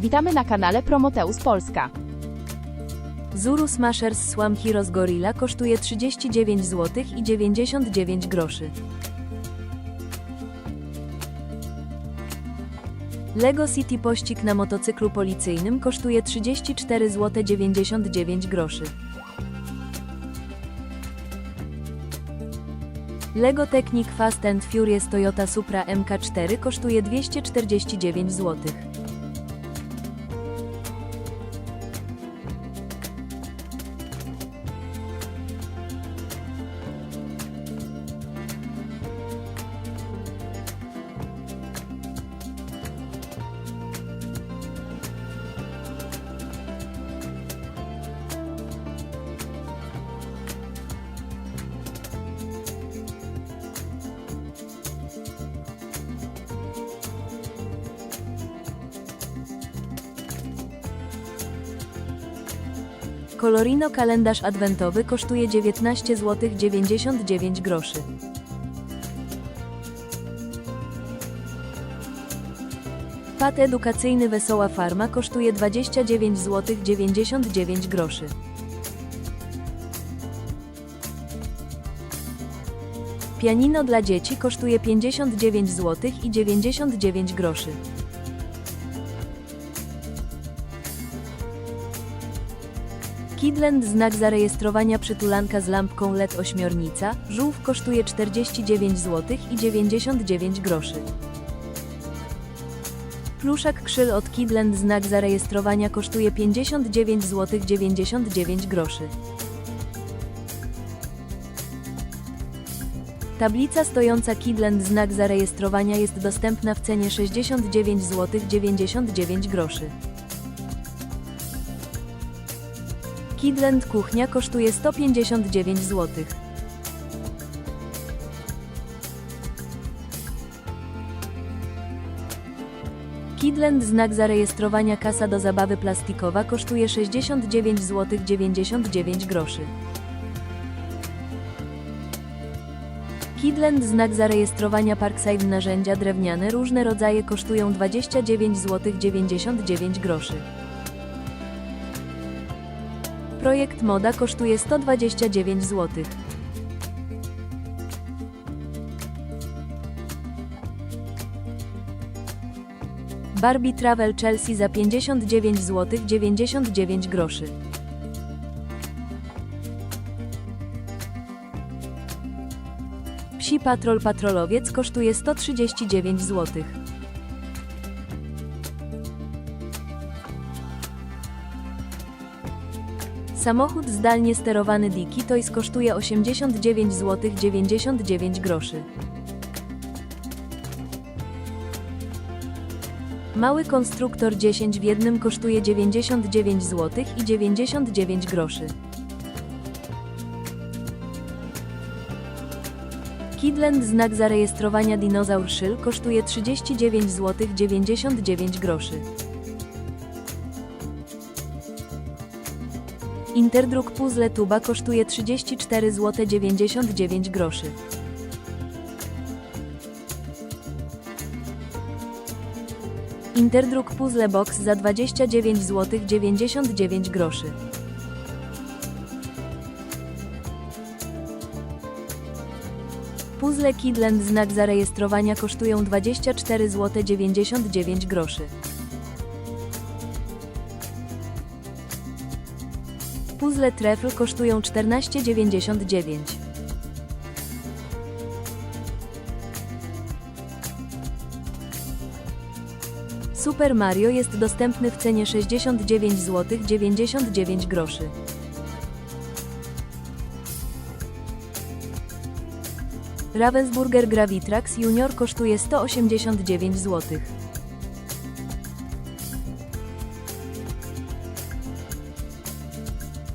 Witamy na kanale Promoteus Polska. Zuru Smashers Swam Heroes Gorilla kosztuje 39 zł i 99 groszy. Lego City pościg na motocyklu policyjnym kosztuje 34 zł 99 groszy. Lego Technic Fast and Furious Toyota Supra MK4 kosztuje 249 zł. Colorino kalendarz adwentowy kosztuje 19 zł 99 groszy. Pad edukacyjny Wesoła Farma kosztuje 29 zł 99 groszy. Pianino dla dzieci kosztuje 59 zł i 99 groszy. Kidland znak zarejestrowania przytulanka z lampką LED ośmiornica, żółw kosztuje 49 zł i 99 groszy. Pluszak krzyl od Kidland znak zarejestrowania kosztuje 59 zł 99 groszy. Tablica stojąca Kidland znak zarejestrowania jest dostępna w cenie 69 zł 99 groszy. Kidland kuchnia kosztuje 159 zł. Kidland znak zarejestrowania kasa do zabawy plastikowa kosztuje 69 zł 99 groszy. Kidland znak zarejestrowania Parkside narzędzia drewniane różne rodzaje kosztują 29 zł 99 groszy. Projekt Moda kosztuje 129 zł. Barbie Travel Chelsea za 59 zł 99 groszy. Psi Patrol Patrolowiec kosztuje 139 zł. Samochód zdalnie sterowany Diki Toys kosztuje 89 zł 99 groszy. Mały konstruktor 10 w jednym kosztuje 99 zł i 99 groszy. Kidland znak zarejestrowania Dinozaur Szyl kosztuje 39 zł 99 groszy. Interdruk Puzzle Tuba kosztuje 34 zł 99 groszy. Interdruk Puzzle Box za 29 zł 99 groszy. Puzzle Kidland znak zarejestrowania kosztują 24 zł 99 groszy. Puzzle Trefl kosztują 14,99. Super Mario jest dostępny w cenie 69 zł 99 groszy. Ravensburger Gravitrax Junior kosztuje 189 zł.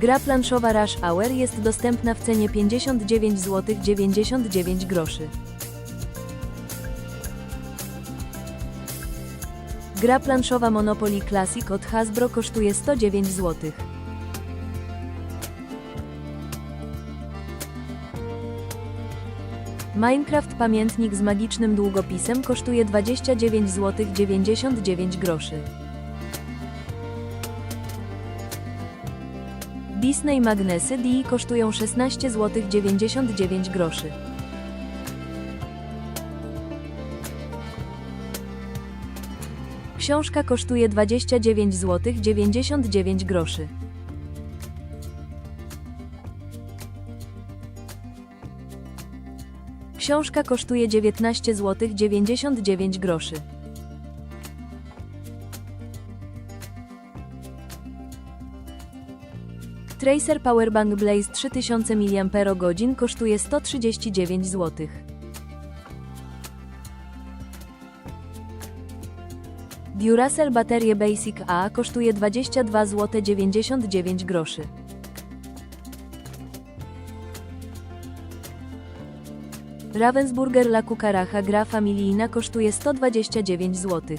Gra planszowa Rush Hour jest dostępna w cenie 59 zł 99 groszy. Gra planszowa Monopoly Classic od Hasbro kosztuje 109 zł. Minecraft Pamiętnik z magicznym długopisem kosztuje 29 zł 99 groszy. Disney Magnesy DI kosztują 16 zł 99 groszy. Książka kosztuje 29 zł 99 groszy. Książka kosztuje 19 zł 99 groszy. Tracer Powerbank Blaze 3000 mAh kosztuje 139 zł. Duracell baterie Basic A kosztuje 22 zł 99 groszy. Ravensburger La Cucaracha gra familijna kosztuje 129 zł.